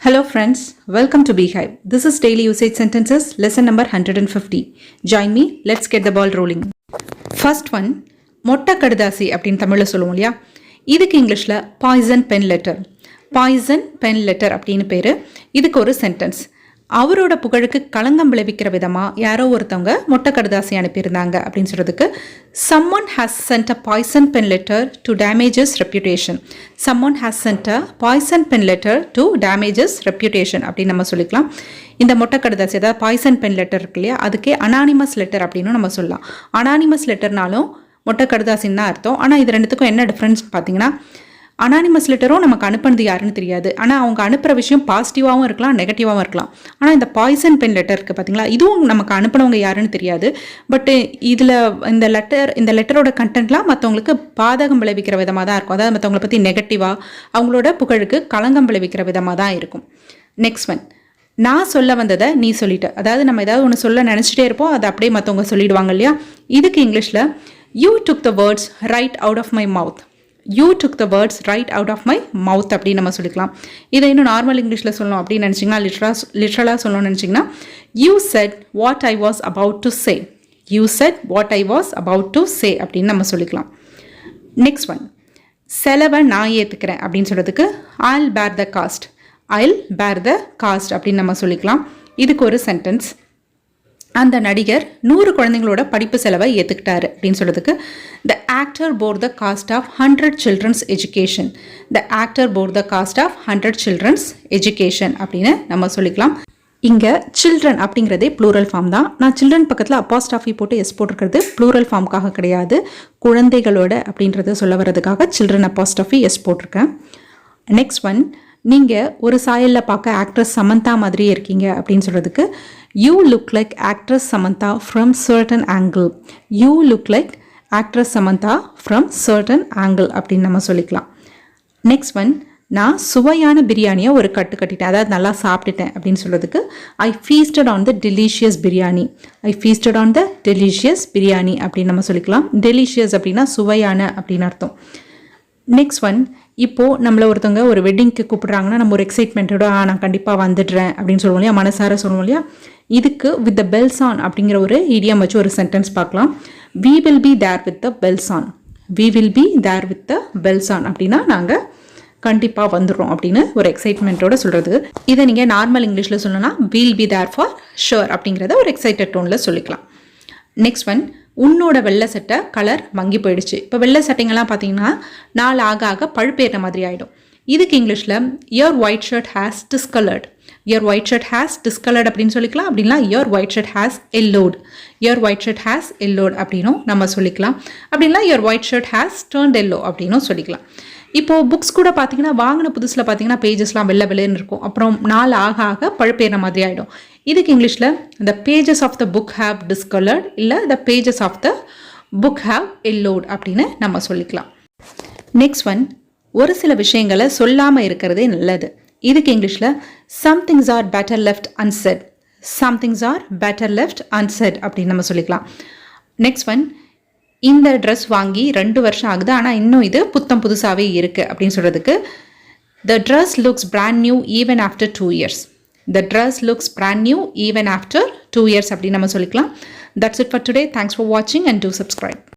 Hello friends, welcome to Beehive. This is daily usage sentences, lesson number 150. Join me, let's get the ball rolling. First one, மொட்டை கடுதாசி அப்படின்னு தமிழில் சொல்லுவோம் இல்லையா இதுக்கு இங்கிலீஷில் poison pen letter poison pen letter அப்படின்னு பேர் இதுக்கு ஒரு சென்டென்ஸ் அவரோட புகழுக்கு களங்கம் விளைவிக்கிற விதமாக யாரோ ஒருத்தவங்க மொட்டை கடுதாசி அனுப்பியிருந்தாங்க அப்படின்னு சொல்கிறதுக்கு summon has sent a poison pen letter to damages reputation summon has sent a poison pen letter to damages reputation அப்படின்னு நம்ம சொல்லிக்கலாம். இந்த மொட்டை கடுதாசி அதாவது பாய்சன் பென் லெட்டர் இருக்கு இல்லையா அதுக்கே அனானிமஸ் லெட்டர் அப்படின்னு நம்ம சொல்லலாம். அனானிமஸ் லெட்டர்னாலும் மொட்டை கடுதாசின்னு தான் அர்த்தம். ஆனால் இது ரெண்டுத்துக்கும் என்ன டிஃப்ரென்ஸ் பார்த்தீங்கன்னா அனானிமஸ் லெட்டரும் நமக்கு அனுப்புனது யாருன்னு தெரியாது. ஆனால் அவங்க அனுப்புகிற விஷயம் பாசிட்டிவாகவும் இருக்கலாம் நெகட்டிவாகவும் இருக்கலாம். ஆனால் இந்த பாய்சன் பென் லெட்டர் இருக்குது பார்த்தீங்களா இதுவும் நமக்கு அனுப்பினவங்க யாருன்னு தெரியாது. பட்டு இதில் இந்த லெட்டர் இந்த லெட்டரோட கண்டென்ட்லாம் மற்றவங்களுக்கு பாதகம் விளைவிக்கிற விதமாக தான் இருக்கும். அதாவது மற்றவங்களை பற்றி நெகட்டிவாக அவங்களோட புகழுக்கு களங்கம் விளைவிக்கிற விதமாக தான் இருக்கும். நெக்ஸ்ட் ஒன் நான் சொல்ல வந்ததை நீ சொல்லிட்ட. அதாவது நம்ம ஏதாவது ஒன்று சொல்ல நினச்சிட்டே இருப்போம் அதை அப்படியே மற்றவங்க சொல்லிடுவாங்க இல்லையா? இதுக்கு இங்கிலீஷில் you took the words right out of my mouth you took the words right out of my mouth அப்படின்னு நம்ம சொல்லிக்கலாம். இதை இன்னும் நார்மல் இங்கிலீஷில் சொல்லணும் அப்படின்னு நினச்சிங்கன்னா லிட்ரா லிட்ரலாக சொல்லணும்னு நினச்சிங்கன்னா you said what I was about to say you said what I was about to say அப்படின்னு நம்ம சொல்லிக்கலாம். நெக்ஸ்ட் ஒன் செலவை நான் ஏற்றுக்கிறேன் அப்படின்னு சொல்கிறதுக்கு ஐல் பேர் த காஸ்ட் ஐல் பேர் த காஸ்ட் அப்படின்னு நம்ம சொல்லிக்கலாம். இதுக்கு ஒரு சென்டென்ஸ் அந்த நடிகர் நூறு குழந்தைங்களோட படிப்பு செலவை ஏற்றுக்கிட்டாரு அப்படின்னு சொல்கிறதுக்கு the actor bore the cost of hundred children's education the actor bore the cost of hundred children's education அப்படின்னு நம்ம சொல்லிக்கலாம். இங்கே சில்ட்ரன் அப்படிங்கிறதே ப்ளூரல் ஃபார்ம் தான். நான் சில்ட்ரன் பக்கத்தில் அப்பாஸ்டாஃபி போட்டு எஸ் போட்டிருக்கிறது ப்ளூரல் ஃபார்முக்காக கிடையாது. குழந்தைகளோட அப்படின்றத சொல்ல வர்றதுக்காக சில்ட்ரன் அப்பாஸ்டாஃபி எஸ் போட்டிருக்கேன். நெக்ஸ்ட் ஒன் நீங்கள் ஒரு சாயலில் பார்க்க ஆக்ட்ரஸ் சமந்தா மாதிரியே இருக்கீங்க அப்படின்னு சொல்கிறதுக்கு you look like actress Samantha from certain angle you look like actress Samantha from certain angle அப்படின்னு நம்ம சொல்லிக்கலாம். நெக்ஸ்ட் ஒன் நான் சுவையான பிரியாணியை ஒரு கட்டு கட்டிட்டேன். அதாவது நல்லா சாப்பிட்டுட்டேன் அப்படின்னு சொல்கிறதுக்கு I feasted on the delicious biryani I feasted on the delicious biryani அப்படின்னு நம்ம சொல்லிக்கலாம். டெலிஷியஸ் அப்படின்னா சுவையான அப்படின்னு அர்த்தம். நெக்ஸ்ட் ஒன் இப்போது நம்மளை ஒருத்தவங்க ஒரு வெட்டிங்க்கு கூப்பிட்றாங்கன்னா நம்ம ஒரு எக்ஸைட்மெண்ட்டோட நான் கண்டிப்பாக வந்துடுறேன் அப்படின்னு சொல்லுவோம் இல்லையா? மனசார சொல்லுவோம் இல்லையா? இதுக்கு வித் த பெல்ஸ் ஆன் அப்படிங்கிற ஒரு இடியம் வச்சு ஒரு சென்டென்ஸ் பார்க்கலாம். We will be there with the bells on we will be there with the bells on அப்படின்னா நாங்கள் கண்டிப்பாக வந்துடுறோம் அப்படின்னு ஒரு எக்ஸைட்மெண்ட்டோட சொல்கிறது இதை நீங்கள் நார்மல் இங்கிலீஷில் சொல்லணும்னா we'll be there for sure அப்படிங்கிறத ஒரு எக்ஸைட்டட் டோனில் சொல்லிக்கலாம். நெக்ஸ்ட் ஒன் உன்னோட வெள்ளை சட்டை கலர் மங்கி போயிடுச்சு. இப்போ வெள்ளை சட்டைங்கெல்லாம் பார்த்தீங்கன்னா நாள் ஆக ஆக பழுப்பேற மாதிரி ஆகிடும் இதுக்கு இங்கிலீஷில் your white shirt has discoloured your white shirt has discoloured அப்படின்னு சொல்லிக்கலாம். அப்படின்னா your white shirt has yellowed your white shirt has yellowed அப்படின்னும் நம்ம சொல்லிக்கலாம். அப்படின்னா your white shirt has turned yellow அப்படின்னும் சொல்லிக்கலாம். இப்போது புக்ஸ் கூட பார்த்தீங்கன்னா வாங்கின புதுசில் பார்த்தீங்கன்னா பேஜஸ்லாம் வெள்ளை வெள்ளைன்னு இருக்கும். அப்புறம் நாள் ஆக ஆக பழுப்பேற மாதிரி ஆகிடும் இதுக்கு இங்கிலீஷில் the pages of the book have discoloured இல்லை the pages of the book have yellowed அப்படின்னு நம்ம சொல்லிக்கலாம். நெக்ஸ்ட் ஒன் ஒரு சில விஷயங்களை சொல்லாமல் இருக்கிறதே நல்லது. இதுக்கு இங்கிலீஷில் some things are better left unsaid some things are better left unsaid அப்படின்னு நம்ம சொல்லிக்கலாம். நெக்ஸ்ட் ஒன் இந்த ட்ரெஸ் வாங்கி ரெண்டு வருஷம் ஆகுது ஆனால் இன்னும் இது புத்தம் புதுசாகவே இருக்குது அப்படின்னு சொல்கிறதுக்கு the dress looks brand new even after two years the dress looks brand new even after two years அப்படின்னு நம்ம சொல்லிக்கலாம். That's it for today thanks for வாட்சிங் அண்ட் டூ சப்ஸ்கிரைப்